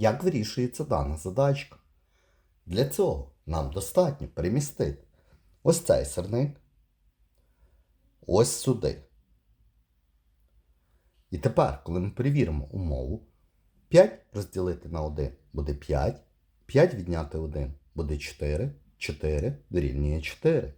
Як вирішується дана задачка? Для цього нам достатньо перемістити ось цей сирник ось сюди. І тепер, коли ми перевіримо умову, 5 розділити на 1 буде 5, 5 відняти 1 буде 4, 4 дорівнює 4.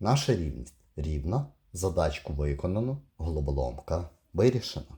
Наша рівність рівна, задачку виконано, головоломка вирішена.